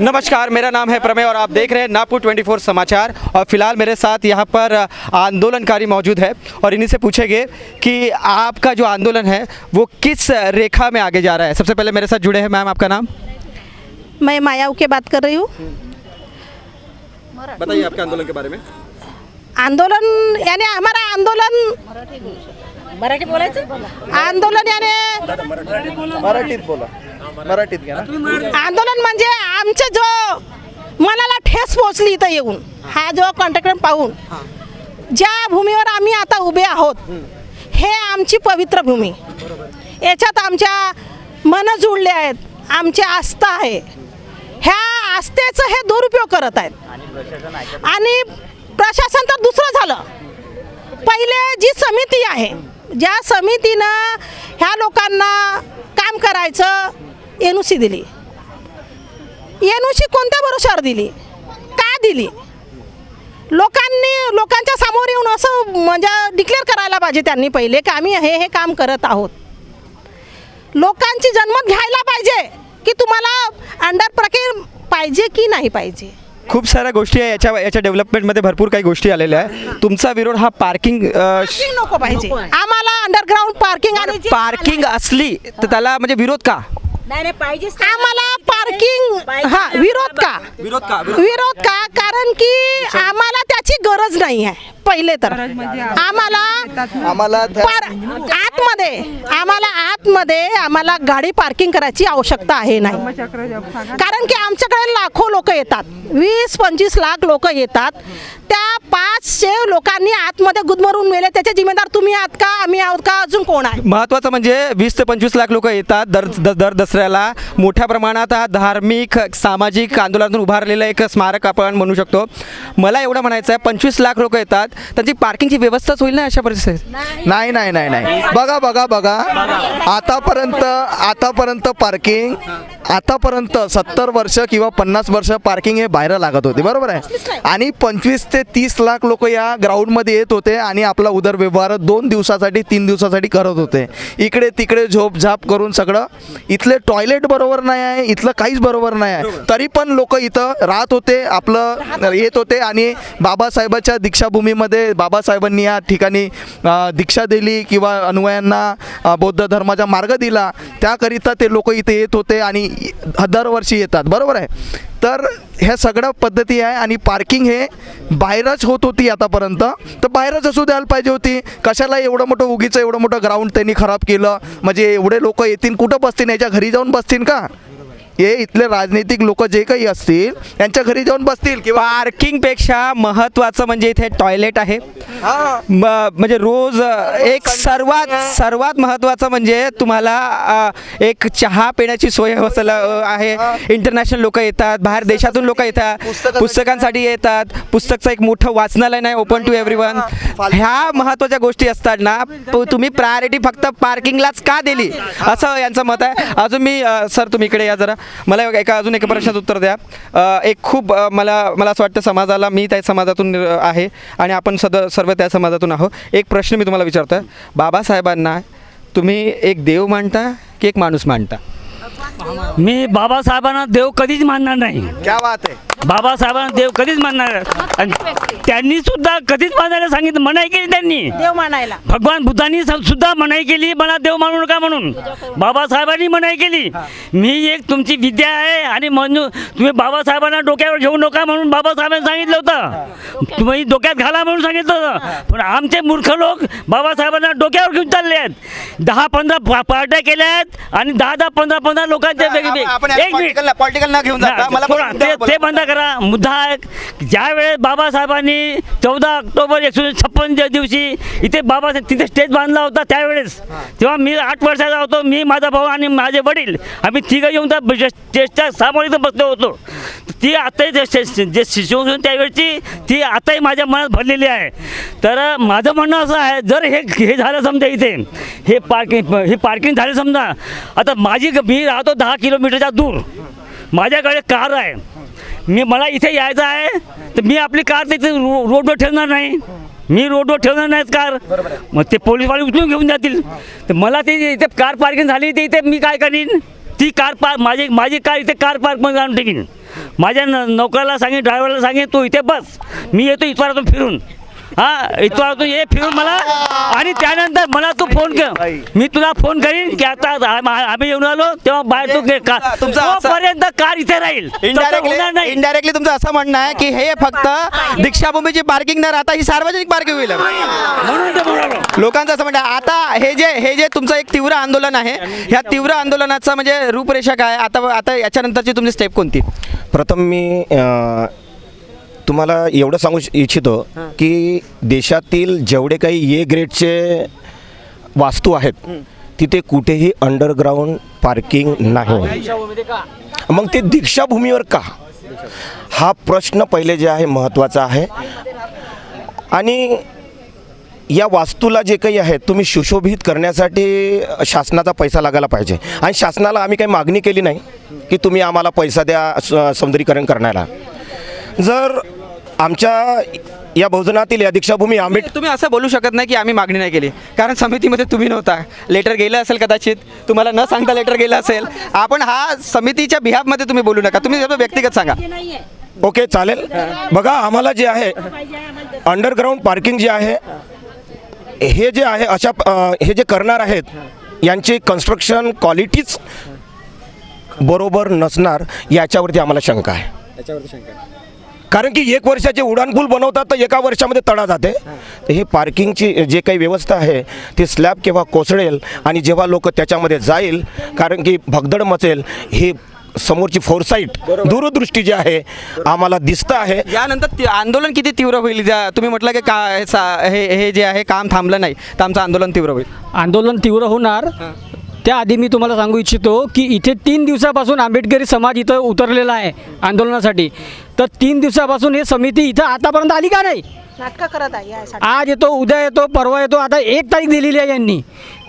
नमस्कार मेरा नाम है प्रमेय और आप देख रहे हैं नागपुर 24 समाचार। और फ़िलहाल मेरे साथ यहाँ पर आंदोलनकारी मौजूद है। और इन्हीं से पूछेंगे कि आपका जो आंदोलन है वो किस रेखा में आगे जा रहा है? सबसे पहले मेरे साथ जुड़े हैं मैम आपका नाम? मैं माया उके बात कर रही हूँ। बताइए आपके आंदोलन के बारे में। आंदोलन यानी हमारा आंदोलन मराठी बोलायचं आंदोलन यानी मराठीत बोला। मराठीत घ्या ना. आंदोलन म्हणजे आमच्या जो मनाला ठेस पोचली इथं येऊन हा जो कॉन्ट्रॅक्टर पाहून ज्या भूमीवर आम्ही आता उभे आहोत हे आमची पवित्र भूमी. याच्यात आमच्या मन जुळले आहेत आमची आस्था आहे. ह्या आस्थेचं हे दुरुपयोग करत आहेत. आणि प्रशासन तर दुसरं झालं. पहिले जी समिती आहे ज्या समितीनं ह्या लोकांना काम करायचं एन सी दिली. एन सी कोणत्या भरोशावर दिली? का दिली? लोकांनी लोकांच्या समोर येऊन असं म्हणजे डिक्लेअर करायला पाहिजे त्यांनी पहिले की आम्ही हे हे काम करत आहोत. लोकांची जन्मत घ्यायला पाहिजे की तुम्हाला अंडर प्रक्रिया पाहिजे की नाही पाहिजे? खूप साऱ्या गोष्टी आहे याच्या याच्या डेव्हलपमेंटमध्ये भरपूर काही गोष्टी आलेल्या आहे तुमचा विरोध हा पार्किंग नको पाहिजे. आम्हाला अंडरग्राऊंड पार्किंग आणि पार्किंग असली तर त्याला म्हणजे विरोध का? नाही नाही पाहिजेच आम्हाला पार्किंग हा विरोध का? विरोध का? विरोध. का? कारण की आम्हाला त्याची गरज नाही आहे पहिले तर. आम्हाला आम्हाला त्या- आतमध्ये आम्हाला आतमध्ये आम्हाला गाडी पार्किंग करायची आवश्यकता आहे नाही. कारण की आमच्याकडे लाखो लोक येतात. वीस पंचवीस लाख लोक येतात. त्या पाचशे लोकांनी आतमध्ये गुदमरून मेले. त्याचे जिम्मेदार तुम्ही आहात का? आम्ही आहोत का? अजून कोण आहे? महत्त्वाचं म्हणजे वीस ते पंचवीस लाख लोक येतात दर द- दर दसऱ्याला. मोठ्या प्रमाणात हा धार्मिक सामाजिक आंदोलनातून उभारलेलं एक स्मारक आपण म्हणू शकतो. मला एवढं म्हणायचं आहे पंचवीस लाख लोक येतात. त्यांची पार्किंगची व्यवस्थाच होईल ना अशा परिस्थितीत? नाही नाही नाही नाही. बघा बघा बघा. आतापर्यंत आतापर्यंत पार्किंग आतापर्यंत सत्तर वर्ष किंवा पन्नास वर्ष पार्किंग हे बाहेर लागत होते बरोबर आहे? आणि पंचवीस ते तीस लाख लोक या ग्राउंडमध्ये येत होते आणि आपला उदरव्यवहार दोन दिवसासाठी तीन दिवसासाठी करत होते. इकडे तिकडे झोप झाप करून सगळं. इथले टॉयलेट बरोबर नाही आहे इथलं काहीच बरोबर नाही आहे. तरी पण लोक इथं राहत होते आपलं येत होते आणि बाबासाहेबाच्या दीक्षाभूमीमध्ये बाबासाहेबांनी या ठिकाणी दीक्षा दिली किंवा अनुयायांना बौद्ध धर्माचा मार्ग दिला. त्याकरिता ते लोक इथे येत होते आणि दरवर्षी येतात. बरोबर आहे? तर ह्या सगळ्या पद्धती आहे आणि पार्किंग हे बाहेरच होत होती आतापर्यंत. तर बाहेरच असू द्यायला पाहिजे होती. कशाला एवढं मोठं उगीचं एवढं मोठं ग्राउंड त्यांनी खराब केलं? म्हणजे एवढे लोक येतील कुठं बसतील? याच्या घरी जाऊन बसतील का? हे इथले राजनैतिक लोक जे काही असतील त्यांच्या घरी जाऊन बसतील किंवा पार्किंगपेक्षा महत्त्वाचं म्हणजे इथे टॉयलेट आहे. म्हणजे रोज एक सर्वात सर्वात महत्त्वाचं म्हणजे तुम्हाला एक चहा पिण्याची सोय आहे. इंटरनॅशनल लोक येतात बाहेर देशातून लोक येतात. पुस्तकासाठी- येतात. पुस्तकचं एक मोठं वाचनालय नाही ओपन टू एव्हरी वन ह्या महत्त्वाच्या गोष्टी असतात ना तुम्ही प्रायोरिटी फक्त पार्किंगलाच का दिली? असं यांचं मत आहे. अजून मी सर तुम्ही इकडे या जरा. मला एका अजून एका प्रश्नाचं उत्तर द्या. एक खूप मला मला असं वाटतं समाजाला मी त्या समाजातून आहे आणि आपण सद सर्व त्या समाजातून आहोत. एक प्रश्न मी तुम्हाला विचारतो आहे बाबासाहेबांना तुम्ही एक देव मानता की एक माणूस मानता? मी बाबासाहेबांना देव कधीच मानणार नाही. क्या बात आहे. बाबासाहेबांना देव कधीच मानणार. आणि त्यांनी सुद्धा कधीच मानायला सांगितलं मनाई केली त्यांनी. देव मानायला. भगवान बुद्धांनी सुद्धा मनाई केली मला देव मानू नका म्हणून. बाबासाहेबांनी मनाई केली. मी एक तुमची विद्या आहे आणि म्हणून तुम्ही बाबासाहेबांना डोक्यावर घेऊ नका म्हणून बाबासाहेबांनी सांगितलं होतं. तुम्ही डोक्यात घाला म्हणून सांगितलं होतं. पण आमचे मूर्ख लोक बाबासाहेबांना डोक्यावर घेऊन चालले आहेत. दहा पंधरा पार्ट्या केल्या आहेत आणि दहा दहा पंधरा पंधरा लोकांचे वेगळे एक मिनिट. पॉलिटिकल ना घेऊन जाता. मला थोडा ते ते बंद करा. मुद्दा आहे ज्यावेळेस बाबासाहेबांनी चौदा ऑक्टोबर एकशे छप्पनच्या दिवशी इथे बाबासाहेब तिथे स्टेज बांधला होता त्यावेळेस. तेव्हा मी आठ वर्षाचा होतो. मी माझा भाऊ आणि माझे वडील आम्ही तिघं येऊन त्या स्टेजच्या सामोर इथं बसलो होतो. ती आताही जे शे- जे त्यावेळची ती आताही माझ्या मनात भरलेली आहे. तर माझं म्हणणं असं आहे जर हे हे झालं समजा इथे हे पार्किंग हे पार्किंग झालं समजा आता माझी मी राहतो दहा किलोमीटरच्या दूर. माझ्याकडे कार आहे. मी मला इथे यायचं आहे. तर मी आपली कार तिथे रो रोडवर ठेवणार नाही. मी रोडवर ठेवणार नाहीत कार. मग ते पोलीसवाले उचलून घेऊन जातील. तर मला ते इथे कार पार्किंग झाली ते इथे मी काय करीन? ती कार पार्क माझी माझी कार इथे कार पार्कमध्ये आणून ठेवीन. माझ्या न नोकराला सांगेन ड्रायव्हरला सांगेन तू इथे बस. मी येतो इथपासून फिरून. हा इथपासून ये फिरून मला. आणि त्यानंतर मला तू फोन कर. मी तुला फोन करीन की आता आम- आम्ही येऊन आलो तेव्हा बाहेर तू का- तुमचा असा- तोपर्यंत कार इथे राहील. तसं होणार इनडायरेक्टली नाही. इनडायरेक्टली तुमचं असं म्हणणं आहे की हे फक्त दीक्षाभूमीची पार्किंग न राहता ही सार्वजनिक पार्किंग होईल. म्हणून म्हणालो लोकांचं असं म्हणणं आहे. आता हे जे हे जे तुमचं एक तीव्र आंदोलन आहे ह्या तीव्र आंदोलनाचं म्हणजे रूपरेषा काय आता आता याच्यानंतरची तुमची स्टेप कोणती? प्रथम मी अ, तुम्हाला एवढं सांगू इच्छितो की देशातील जेवढे काही ए ग्रेडचे वास्तू आहेत तिथे कुठेही अंडरग्राऊंड पार्किंग नाही. मग ते दीक्षाभूमीवर का? हा प्रश्न पहिले जे आहे महत्त्वाचा आहे. आणि या वास्तूला जे काही आहे तुम्ही सुशोभित करण्यासाठी शासनाचा पैसा लागायला पाहिजे. आणि शासनाला आम्ही काही मागणी केली नाही की तुम्ही आम्हाला पैसा द्या स- सौंदर्यीकरण करण्याला. जर आमच्या या भोजनातील या दीक्षाभूमी आंबेड तुम्ही असं बोलू शकत नाही की आम्ही मागणी नाही केली. कारण समितीमध्ये तुम्ही नव्हता. लेटर गेलं असेल कदाचित. तुम्हाला न सांगता लेटर गेलं असेल. आपण हा समितीच्या बिहाफमध्ये तुम्ही बोलू नका. तुम्ही व्यक्तिगत सांगा. ओके चालेल. बघा आम्हाला जे आहे अंडरग्राऊंड पार्किंग जे आहे हे जे आहे अशा हे जे करणार आहेत यांची कन्स्ट्रक्शन क्वालिटीच बरोबर नसणार याच्यावरती आम्हाला शंका आहे. कारण की एक वर्षाचे उड्डाणपूल बनवतात तर एका वर्षामध्ये तडा जाते. तर हे पार्किंगची जे काही व्यवस्था आहे ती स्लॅब केव्हा कोसळेल आणि जेव्हा लोक त्याच्यामध्ये जाईल कारण की भगदड मचेल हे समोरची फोरसाईट दूरदृष्टी जी आहे आम्हाला दिसतं आहे. यानंतर आंदोलन किती तीव्र होईल? ज्या- तुम्ही म्हटलं की का हे सा- हे हे जे आहे काम थांबलं नाही तर आमचं आंदोलन तीव्र होईल. आंदोलन तीव्र होणार. त्याआधी मी तुम्हाला सांगू इच्छितो की इथे तीन दिवसापासून आंबेडकरी समाज इथं उतरलेला आहे आंदोलनासाठी. तर तीन दिवसापासून हे समिती इथं आतापर्यंत आली का नाही? नाटकं करत आहे आज येतो उद्या येतो परवा येतो आता एक तारीख दिलेली आहे यांनी.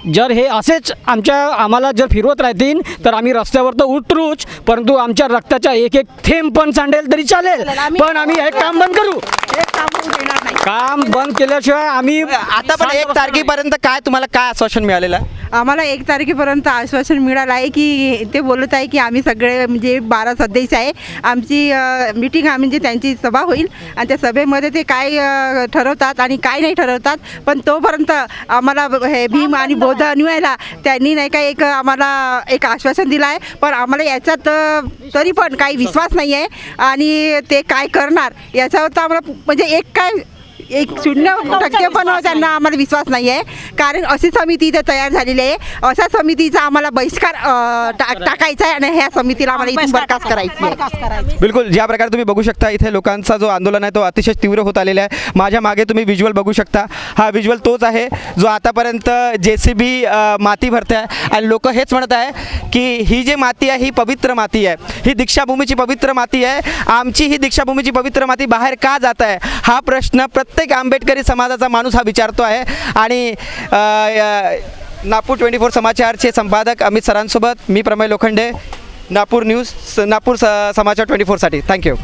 जर हे असेच आमच्या आम्हाला जर फिरवत राहतील तर आम्ही रस्त्यावर तर उतरूच परंतु आमच्या रक्ताचा एक एक थेंब पण सांडेल तरी चालेल. पण आम्ही हे काम बंद करू. काम बंद केल्याशिवाय आम्ही आता पण एक तारखेपर्यंत काय तुम्हाला काय आश्वासन मिळालेलं? आहे आम्हाला एक तारखेपर्यंत आश्वासन मिळालं आहे की ते बोलत आहे की आम्ही सगळे म्हणजे बारा सदस्य आहे. आमची मिटिंग म्हणजे त्यांची सभा होईल. आणि त्या सभेमध्ये ते काय ठरवतात आणि काय नाही ठरवतात. पण तोपर्यंत आम्हाला हे भीम आणि बौद्ध त्यांनी नाही का एक आम्हाला एक आश्वासन दिलं आहे. पण आम्हाला याच्यात तरी पण काही विश्वास नाही आहे आणि ते काय करणार? याच्यावर तर आम्हाला म्हणजे एक काय एक शून्य टक्के पण त्यांना आम्हाला विश्वास नाही आहे कारण अशी समिती इथे तयार झालेली आहे. अशा समितीचा आम्हाला बहिष्कार अ, टा- टाकायचा आहे आणि ह्या समितीला आम्हाला इथून बरखास्त करायची. आहे. बिलकुल ज्या प्रकारे तुम्ही बघू शकता इथे लोकांचा जो आंदोलन आहे तो अतिशय तीव्र होत आलेला आहे. माझ्या मागे तुम्ही व्हिज्युअल बघू शकता. हा व्हिज्युअल तोच आहे जो आतापर्यंत जे सी बी माती भरते आहे आणि लोक हेच म्हणत आहे की ही जी माती आहे ही पवित्र माती आहे. ही दीक्षाभूमीची पवित्र माती आहे. आमची ही दीक्षाभूमीची पवित्र माती बाहेर का जात आहे? हा प्रश्न प्रत्येक आंबेडकरी समाजाचा माणूस हा विचारतो आहे. आणि नागपूर ट्वेंटी फोर समाचारचे संपादक अमित सरांसोबत मी प्रमय लोखंडे नागपूर न्यूज स- नागपूर स समाचार ट्वेंटी फोरसाठी थँक्यू